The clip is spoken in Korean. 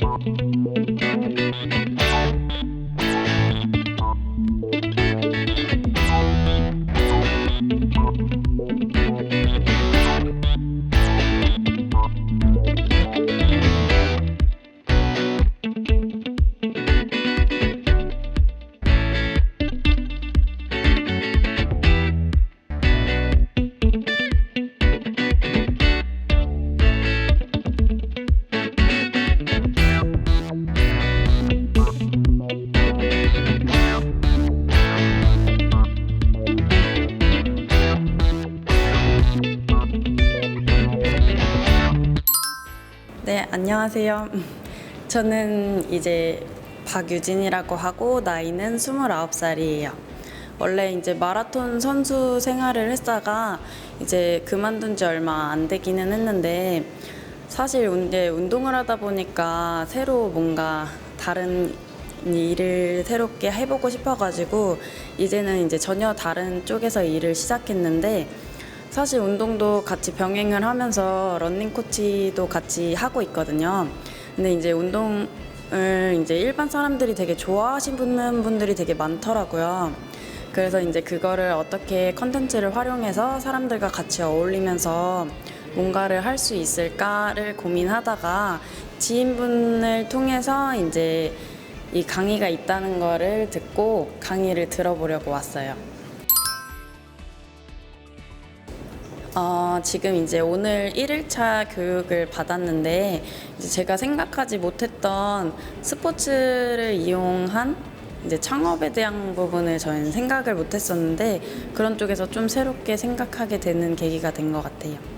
Música 네, 안녕하세요. 저는 이제 박유진이라고 하고 나이는 29살이에요. 원래 이제 마라톤 선수 생활을 했다가 이제 그만둔 지 얼마 안 되기는 했는데 사실 이제 운동을 하다 보니까 새로 뭔가 다른 일을 새롭게 해보고 싶어가지고 이제는 이제 전혀 다른 쪽에서 일을 시작했는데 사실 운동도 같이 병행을 하면서 런닝 코치도 같이 하고 있거든요. 근데 이제 운동을 이제 일반 사람들이 되게 좋아하시는 분들이 되게 많더라고요. 그래서 이제 그거를 어떻게 컨텐츠를 활용해서 사람들과 같이 어울리면서 뭔가를 할 수 있을까를 고민하다가 지인분을 통해서 이제 이 강의가 있다는 거를 듣고 강의를 들어보려고 왔어요. 어, 지금 이제 오늘 1일차 교육을 받았는데 제가 생각하지 못했던 스포츠를 이용한 이제 창업에 대한 부분을 저희는 생각을 못했었는데 그런 쪽에서 좀 새롭게 생각하게 되는 계기가 된 것 같아요.